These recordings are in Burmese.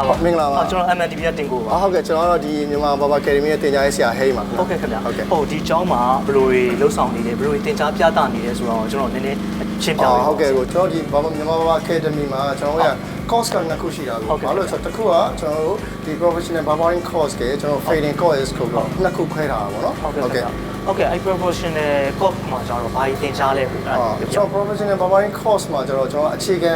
လာပါမင်္ဂလာပါကျွန်တော် MNTV နဲ့တင်ကိုပါအာဟုတ်ကဲ့ကျွန်တော်တို့ဒီမြန်မာဘာဘာအကယ်ဒမီရဲ့တင်ကြားရေးဆရာဟိန်းပါဟုတ်ကဲ့ခင်ဗျာဟုတ်ကဲ့ ဟုတ်ဒီကျောင်းမှာဘယ်လိုတွေလှုပ်ဆောင်နေလဲဘယ်လိုတွေသင်ကြားပြသနေလဲဆိုတော့ကျွန်တော်နည်းနည်းရှင်းပြအာပေးပါဟုတ်ကဲ့ကိုကျွန်တော်ဒီဘာဘာမြန်မာဘာဘာအကယ်ဒမီမှာကျွန်တော်တို့က course ကနှစ်ခုရှိတာဟုတ်ကိုကဲ့ဘာလို့လဲဆိုတော့တစ်ခုကကျွန်တော်တို့ဒီ professional barbering course ကကျွန်တော် fading course ကိုနှစ်ခုခွဲထားတာပေါ့နော်ဟုတ်ကဲ့ခင်ဗျာဟုတ်ကဲ့အဲ့ professional course မှာကျတော့ဘာတွေသင်ကြားလဲပေါ့အဲ့ဒါအာပြောပြကျွန်တော် professional barbering course မှာကျွန်တော်ကျွန်တော်အခြေခံ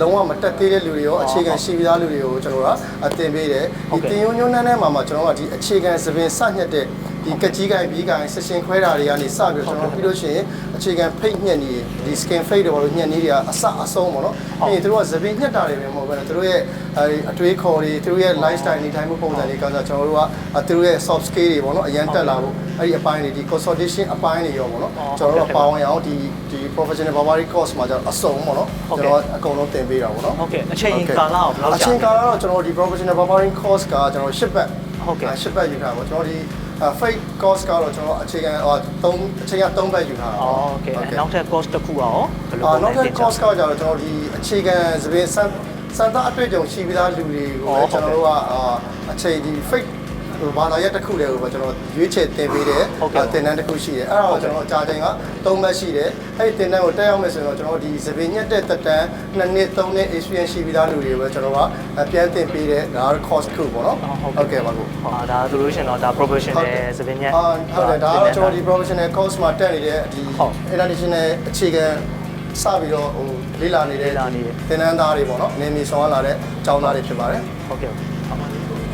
လုံးဝမတက်သေးတဲ့လူတွေရောအခြေခံရှိပြီးသားလူတွေကိုကျွန်တော်ကအသင်ပေးတယ်ဟုတ်ဒီကဲ့တင်ယုံညွန်းနှန်းထဲမှာမှာကျွန်တော်ကဒီအခြေခံသပင်စညက်တဲ့ ဒီကကြီးကိုင်ပြီးကိုင်ဆက်ရှင်ခွဲတာတွေကနေစပြီးတော့ကျွန်တော်ပြီးလို့ရှိရင်အခြေခံဖိတ်ညက်နေဒီ skin fade တွေဘာလို့ညက်နေတွေကအစအဆုံးပေါ့နော်ပြီးရင်သူတို့ကသပင်ညက်တာတွေပဲမဟုတ်ဘဲနဲ့သူတို့ရဲ့အဲဒီအတွေးခေါ်တွေသူတို့ရဲ့ lifestyle နေထိုင်မှုပုံစံတွေကဆိုကျွန်တော်တို့ကသူတို့ရဲ့ soft skill တွေပေါ့နော်အရန်တက်လာဖို့အဲ့ဒီအပိုင်းတွေဒီ consultation အပိုင်းတွေရောပေါ့နော်ကျွန်တော်တို့ကပါဝင်အောင်ဒီဒီ professional barbering course မှာကျတော့အစုံပေါ့နော်ကျွန်တော်အကုန်လုံးသင်ပေးတာပေါ့နော်ဟုတ်ကဲ့အချိန်ကာလကိုဘယ်လောက်အကြာချိန်ကာလတော့ကျွန်တော်ဒီ professional barbering course ကကျွန်တော်10ဘတ်ဟုတ်ကဲ့10ဘတ်ယူထားပါကျွန်တော်ဒီ fake course ကတော့ကျွန်တော်အခြေခံဟို3အချိန်က3ဘတ်ယူထားတာ อ๋อโอเคနောက်ထပ် course တစ်ခုရောဘယ်လို အာ ပုံ နောက် လဲ ထပ် သင်ကြား course ကကျတော့ကျွန်တော်ဒီအခြေခံသပင်စံစံသားအတွေ့အကြုံရှိပြီးသားလူတွေကို အော် လည်းကျွန်တော်တို့ကအာအချိန်ဒီ fake ဟိုဘာသာရက်တစ်ခုလည်းဟိုကျွန်တော်ရွေးချယ်တင်ပေးတယ်ဟုတ်ကဲ့အာတင်တန်းတစ်ခုရှိတယ်အဲ့ဒါကိုကျွန်တော်အကြာချိန်က3ဘတ်ရှိတယ်အဲ့ဒီတင်တန်းကိုတက်ရောက်မယ်ဆိုတော့ကျွန်တော်ဒီသပင်ညက်တဲ့တက်တန်း2နှစ်3နှစ် experience ရှိပြီးသားလူတွေကိုပဲကျွန်တော်ကပြန်တင်ပေးတယ်ဒါကတော့ course တစ်ခုပေါ့နော်ဟုတ်ကဲ့ကဲ့ပါကိုဟာဒါဆိုလို့ရှိရင်တော့ဒါ professional စပင်းညက်အာဟုတ်တယ်ဒါကတော့ကျွန်တော်ဒီ professional course မှာတက်နေတဲ့ဒီဟုတ် international အခြေခံစပြီးတော့ဟိုလေ့လာနေတဲ့လေ့လာနေတဲ့သင်တန်းသားတွေပေါ့နော်နေမီဆောင်လာတဲ့ကျောင်းသားတွေဖြစ်ပါတယ်ဟုတ်ကဲ့ဟုတ်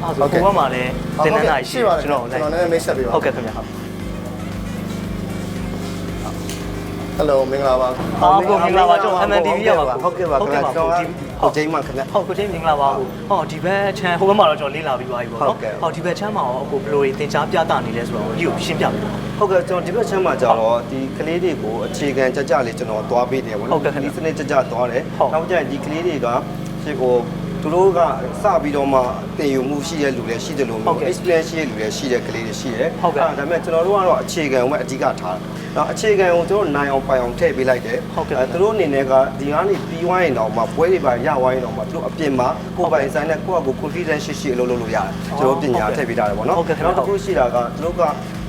အဲ့ဒါဆိုကိုဘက်မှာလည်းသင်တန်းသားရှိပါတယ်ကျွန်တော်ကျွန်တော်လည်းမိတ်ဆက်ပေးပါဟုတ်ကဲ့ခင်ဗျာဟုတ် Hello မင်္ဂလာပါအာကိုမင်္ဂလာပါကျွန်တော် MNTV ရပါဟုတ်ကဲ့ပါခင်ဗျာကျွန်တော်ကကိုကျိန်းမှခင်ဗျာဟုတ်ကိုချင်းမင်္ဂလာပါဟောဒီဘက်ချမ်းဟိုဘက်မှာတော့ကျွန်တော်လေ့လာပြီးသွားပြီပေါ့ဟုနော်တ်ကဲ့ဟောဒီဘက်ချမ်းမှာရောကိုဘယ်လိုသင်ကြားပြသနေလဲဆိုတော့ဒီကိုရှင်းပြပေးပါဟုတ်ကဲ့ကျွန်တော်ဒီဘက်ချမ်းမှာကြတော့ဒီကလေးတွေကိုအခြေခံကြကြလေးကျွန်တော်သွားပေးတယ်ဗောဟုတ်နော်ကဲ့ခင်ဗျာဒီစနစ်ကြကြသွားတယ်ဟုတ်နောက်ကျရင်ဒီကလေးတွေကရှေ့ကို သူတို့ကစပြီးတော့မှတင်ယူမှုရှိတဲ့လူတွေရှိတယ်လို့ဟုတ်မျိုးကဲ့ experience ရှိတဲ့လူတွေရှိတဲ့ကလေးတွေရှိတယ်ဟုတ်ကဲ့ဒါပေမဲ့ကျွန်တော်တို့ကတော့အခြေခံကိုပဲအဓိကထားတယ်နောက်အခြေခံကိုကျွန်တော်နိုင်အောင်ပိုင်အောင်ထည့်ပေးလိုက်တယ်ဟုတ်ကဲ့အဲသူတို့အနေနဲ့ကဒီကနေပြီးွားရင်တော့မှပွဲတွေပါရဝိုင်းတော့မှသူတို့အပြင်မှာကိုယ်ပိုင်ဆိုင်နဲ့ကိုယ့်အကို confidence ရှိရှိအလုပ်လုပ်လို့ရတယ်ကျွန်တော်တို့ပညာထည့်ပေးထားတယ်ဗောနော်ဟုတ်ကဲ့ခင်ဗျာနောက်တစ်ခုရှိတာကသူတို့က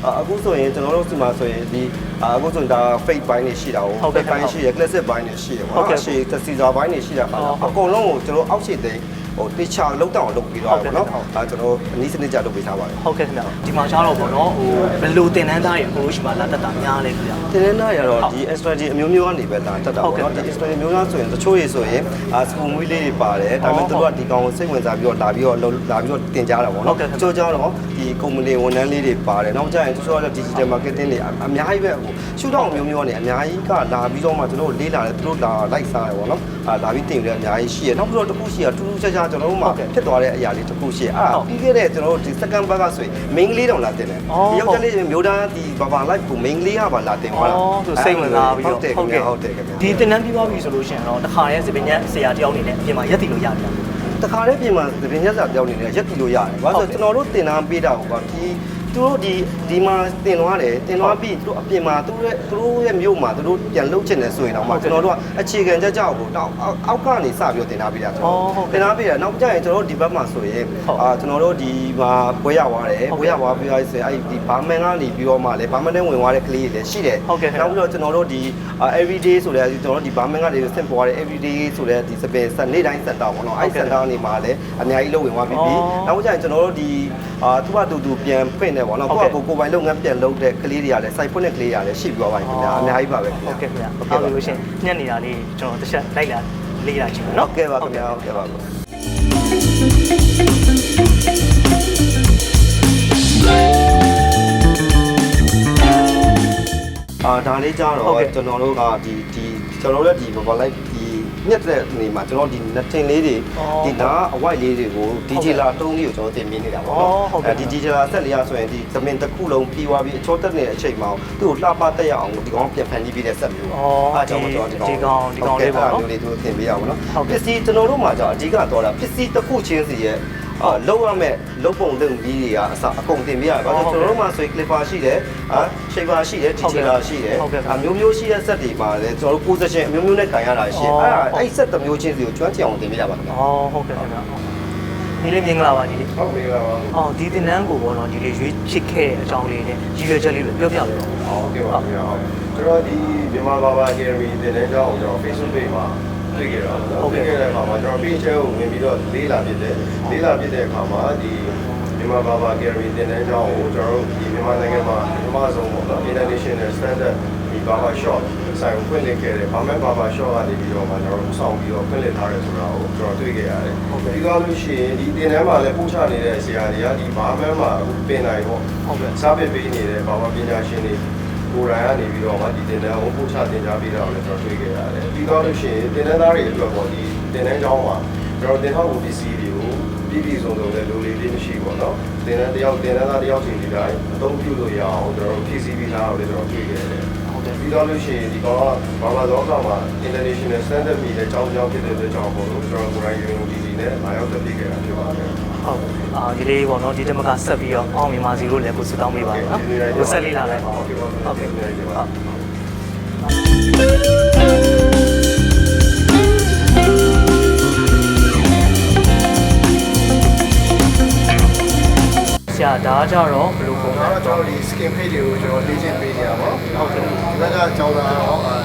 အာအခုဆိုရင်ကျွန်တော်တို့စီမှာဆိုရင်ဒီအာအခုဆိုရင်ဒါ fake ဘိုင်းတွေရှိတာကိုဟုတ်ကဲ့ fake ဘိုင်းရှိရယ် classic ဘိုင်းတွေရှိရယ်ဟုတ်ပေါ့ကဲ့နော်ရှေ့ scissor ဘိုင်းတွေရှိတာပါဟုတ်ဟုတ်အကုန်လုံးကိုကျွန်တော်အောက်ခြေသိမ်း ဟိုတေချာလောက်တောင်လုပ်ပြီးတော့ဟုတ်ကဲ့ပေါ့နော်ဟုတ်ဒါကျွန်တော်အနည်းစနစ်ကြလုပ်ပေးထားပါတယ်ဟုတ်ကဲ့ခင်ဗျာဒီမှာကျတော့ပေါ့နော်ဟိုဘယ်လိုသင်တန်းသားတွေအကိုလို့ရှိမှလာတတ်တာများလဲခင်ဗျာတင်နေနာရတော့ဒီ strategy အမျိုးမျိုးကနေပဲလာတက်တာဟုတ်ပေါ့ကဲ့နော်ဒီ strategy မျိုးများဆိုရင်တချို့ရေဆိုရင်အာစပူမွေးလေးတွေပါတယ်ဒါပေမဲ့ဟုတ်သူတို့ကဒီကောင်ကိုစိတ်ဝင်စားပြီးတော့လာပြီးတော့လုပ်လာပြီးတော့တင်ကြတာပေါ့ဟုတ်နော်ကဲ့တချို့ကျတော့ဒီ company ဝန်ထမ်းလေးတွေပါတယ်နောက်ကျရင်တချို့ကတော့ digital marketing တွေအအများကြီးပဲဟိုရှုထောင့်မျိုးမျိုးကနေအများကြီးကလာပြီးတော့မှကျွန်တော်တို့လေးလာတယ်သူတို့လာလိုက်စားတယ်ပေါ့နော်အာလာပြီးတင်တယ်အများကြီးရှိရနောက်ပြီးတော့တစ်ခုရှိရထူးထူးခြားခြားကျွန်တော်တို့မှဖြစ်သွားတဲ့အရာလေးတစ်ခုရှိရအဲ့ဒါပြီးခဲ့တဲ့ကျွန်တော်တို့ဒီ second bag ကဆိုရင် main လေးတောင်လာတင်တယ်အော်ဒီယောက်ျားလေးမျိုးသားဒီဘာဘာ live ကို main လေးကပါလာတင်သွားတာအော်သူစိတ်ဝင်စားပြီးတော့ဟုတ်တယ်ခင်ဗျာဟုတ်တယ်ခင်ဗျာဒီသင်တန်းပြီးသွားပြီဆိုလို့ရှိရင်တော့တခါတည်းစပင်းညက်ဆရာတယောက်အနေနဲ့အပြင်မှာရက်တည်လို့ရတယ်ဗျာတခါတည်းပြင်မှာသပင်ရက်စာပြောင်းနေတယ်ရက်တီလို့ရတယ်။ဘာလို့လဲဆိုတော့ကျွန်တော်တို့တင်တန်းပေးတာကဒီ သူတို့ဒီဒီမှာတင်သွားတယ်တင်သွားပြီးသူတို့အပြင်မှာသူတို့ရဲ့သူတို့ရဲ့မြို့မှာသူတို့ပြန်လှုပ်ချင်တယ်ဆိုရင်တော့မှကျွန်တော်တို့ကအခြေခံကြကြကိုတောက်အောက်ကနေစပြီးတော့တင်ထားပေးတာကျွန်တော်တင်ထားပေးတာနောက်ကြရင်ကျွန်တော်တို့ဒီဘက်မှာဆိုရင်အာကျွန်တော်တို့ဒီမှာပွဲရသွားတယ်ပွဲရသွားပြီးတော့ဆိုရင်အဲ့ဒီဘာမန်ကနေပြီးတော့မှလည်းဘာမန်နဲ့ဝင်သွားတဲ့ကလေးတွေလည်းရှိတယ်နောက်ပြီးတော့ကျွန်တော်တို့ဒီ everyday ဆိုတဲ့ကျွန်တော်တို့ဒီဘာမန်ကနေဆင့်ပွားတဲ့ everyday ဆိုတဲ့ဒီစပယ်စနေ့တိုင်းစက်တာပေါ့နော်အဲ့စက်တာနေမှာလည်းအများကြီးလုံးဝင်သွားပြီးပြီနောက်ကြရင်ကျွန်တော်တို့ဒီအာသူ့ဘာတူတူပြန်ဖွင့်တယ်ပေါ့နော်ကိုယ့်အကိုကိုယ်ပိုင်လုပ်ငန်းပြန်လုပ်တဲ့ကလေးတွေကလည်း site ဖွင့်တဲ့ကလေးတွေကလည်းရှိပြီးသွားပါပြီခင်ဗျာအများကြီးပါပဲခင်ဗျာဟုတ်ကဲ့ခင်ဗျာဟုတ်ကဲ့လို့ရှိရင်ညက်နေတာလေးကျွန်တော်တစ်ချက်လိုက်လာလေးလာကြည့်မယ်ဟုနော်တ်ကဲ့ပါခင်ဗျာဟုတ်ကဲ့ပါအာဒါလေးကြတော့ကျွန်တော်တို့ကဒီဒီကျွန်တော်တို့ဒီဘာလိုက်ဒီ ညက်တဲ့နေမှာကျွန်တော်ဒီနှစ်ထင်လေးတွေဒီနားအဝိုက်လေးတွေကိုဒီဂျီလာတုံးလေးကိုကျွန်တော်တင်ပြနေတာပေါ့နော်အဲဒီဂျီလာဆက်လေးရဆိုရင်ဒီသမင်တစ်ခုလုံးပြီးသွားပြီးအချောတက်နေတဲ့အချိန်မှာသူ့ကိုလှပတက်ရအောင်ဒီကောင်ပြန်ဖန်တီးပြီးတဲ့ဆက်မျိုးကြောင့်ကျွန်တော်ဒီကောင်မျိုးလေးသူတင်ပြရအောင်နော်ပစ္စည်းကျွန်တော်တို့မှာじゃအဓိကတော့တာပစ္စည်းတစ်ခုချင်းစီရဲ့ အာလုံးရမဲ့လုံးပုံလုံးကြီးတွေကအစအကုန်တင်ပြရပါတော့ကျွန်တော်တို့မှာဆိုရင် clipper ရှိတယ်အာရှိပါရှိတယ် teacher ရှိတယ်အမျိုးမျိုးရှိတဲ့ set တွေမှာလည်းကျွန်တော်တို့ position အမျိုးမျိုးနဲ့ခြင်ရတာရှိတယ်အဲ့ဒါအဲ့ set တစ်မျိုးချင်းစီကိုကျွမ်းကျင်အောင်တင်ပြရပါခင်ဗျာအော်ဟုတ်ကဲ့ခင်ဗျာဒီလေးမင်္ဂလာပါဒီလေးဟုတ်ပြီလားပါအော်ဒီတင်နန်းကိုပေါ့နော်ဒီလေးရွေးဖြစ်ခဲ့တဲ့အကြောင်းလေးနဲ့ရည်ရွယ်ချက်လေးတွေပြောပြလို့ဟုတ်ကဲ့ပါဗျာဟုတ်ကျွန်တော်ဒီမြန်မာဘာဘာဂယ်ရီတင်တဲ့ကြောင်းကိုကျွန်တော် Facebook page မှာ တွေ့ခဲ့တာပေါ့တွေ့ခဲ့တဲ့အခါမှာကျွန်တော် page ကိုဝင်ပြီးတော့လေးလာဖြစ်တယ်လေးလာဖြစ်တဲ့အခါမှာဒီမြန်မာဘာဘာဂယ်ရီတင်တဲ့ကြောင်းကိုကျွန်တော်တို့ဒီမြန်မာနိုင်ငံမှာပထမဆုံးပေါ့နော် international standard ဒီဘာဘာ shop ဆိုင်ကိုဖွင့်လှစ်ခဲ့တယ်ဘာမှဘာဘာ shop ကနေပြီးတော့မှကျွန်တော်တို့ဆောင်ပြီးတော့ဖွင့်လှစ်ထားတယ်ဆိုတာကိုကျွန်တော်တွေ့ခဲ့ရတယ်ပြီးတော့လို့ရှိရင်ဒီတင်တန်းမှာလည်းပို့ချနေတဲ့ဆရာတွေကဒီဘာမှမှာပင်နိုင်ပေါ့ဟုတ်ကဲ့စားပစ်ပေးနေတဲ့ဘာမှပညာရှင်တွေ ကိုယ်တိုင်ကနေပြီးတော့မှဒီတင်တန်းကိုပို့ချတင်ကြားပေးတာကိုလည်းကျွန်တော်တွေ့ခဲ့ရတယ်ပြီးတော့လို့ရှိရင်တင်တန်းသားတွေအတွက်ပေါ့ဒီတင်တန်းကျောင်းမှာကျွန်တော်တင်ထောက်ဖို့ပစ္စည်းတွေကိုပြည်ပြည်စုံစုံလည်းလိုလေလေးမရှိပေါ့နော်တင်တန်းတယောက်တင်တန်းသားတယောက်စီဒီတိုင်းအသုံးပြုလို့ရအောင်ကျွန်တော် PCB ထားအောင်လည်းကျွန်တော်တွေ့ခဲ့ရတယ်ဟုတ်တယ်ပြီးတော့လို့ရှိရင်ဒီကောင်ကဘာသာတော်ကမှာ international standard မီတဲ့ကျောင်းကျောင်းဖြစ်တဲ့အတွက်ကြောင့်ပေါ့လို့ကျွန်တော်ကိုယ်တိုင် university နဲ့အားရောက်တက်ပြီးခဲ့တာဖြစ်ပါတယ် ဟုတ်အာဒီလေးပေါ့နော်ဒီတမကဆက်ပြီးတော့အောင်မြန်မာစီလို့လည်းကိုစတောင်းပေးပါနော်ကိုဆက်လေးလာလိုက်ဟုတ်ကဲ့ဟုတ်ကဲ့ဟုတ်ဆရာဒါကြတော့ဘယ်လိုပုံလဲတော့ကျွန်တော်ဒီ skin page တွေကိုကျွန်တော်လေ့ကျင့်ပေးနေတာပေါ့ဟုတ်ကဲ့ဒီဘက်ကကျောင်းသားတော့အာ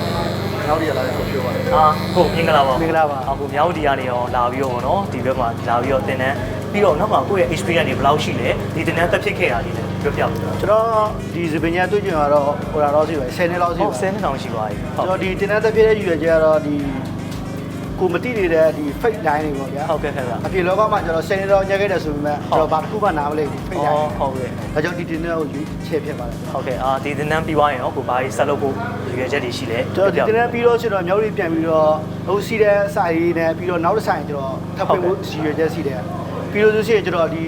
နောက်ရလာတဲ့ကိုပြောပါတယ်အာဟုတ်မင်္ဂလာပါမင်္ဂလာပါအခုမြောက်ဒီကနေရောလာပြီးတော့ဗောနော်ဒီဘက်မှာလာပြီးတော့တင်တန်း ပြီးတော့နောက်ကကိုယ့်ရဲ့ experience တွေဘယ်လောက်ရှိလဲဒီတင်တန်းတက်ဖြစ်ခဲ့တာလေးလည်းပြောပြပါဦးကျွန်တော်ဒီစပင်ညာတွေ့ကြရတော့ဟိုလာတော့ရှိပါ10နှစ်လောက်ရှိဟုပါတ်10နှစ်တောင်ရှိပါပြီဟုကျွန်တ်တော်ဒီတင်တဲ့တက်ပြည့်တဲ့ယူရကြတော့ဒီကိုမတိနေတဲ့ဒီ fake line တွေပေါ့ဗျာဟုတ်ကဲ့ခင်ဗျာအပြေလောကမှာကျွန်တော်10နှစ်လောက်ညက်ခဲ့တယ်ဆိုပေမဲ့ကျွန်တော်ဘာတစ်ခုမှနားမလဲဒီ fake line အော်ဟုတ်ကဲ့ဒါကြောင့်ဒီတင်တဲ့ကိုယူချဲဖြစ်ပါတယ်ဟုတ်ကဲ့အာဒီတင်တန်းပြီးသွားရင်ရောကိုဘာကြီးဆက်လုပ်ဖို့ရည်ရွယ်ချက်တွေရှိလဲကျွန်တော်ဒီတင်တဲ့ပြီးတော့ကျွန်တော်မြောက်ရီပြန်ပြီးတော့အခုစီးတဲ့စာရေးနဲ့ပြီးတော့နောက်တစ်ဆိုင်ကျွန်တော်ထပ်ဖွင့်ဖို့စီရွယ်ချက်ရှိတယ် ပြီးတော့ဆိုရှင်ကျွန်တော်ဒီ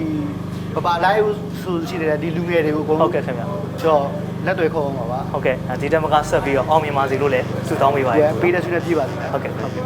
ပပလိုက်ဆိုရှိတယ်ဒီလူငယ်တွေကိုအကုန်ဟုတ်ကဲ့ခင်ဗျာကျွန်တော်လက်တွေခေါ်အောင်ပါပါဟုတ်ကဲ့အာဒီတမကဆက်ပြီးတော့အောင်မြန်မာစီလို့လည်းဆုတောင်းပေးပါရဒီစေပေးတဲ့ဆုနဲ့ပြပါလိမ့်မယ်ဟုတ်ကဲ့ဟုတ်ကဲ့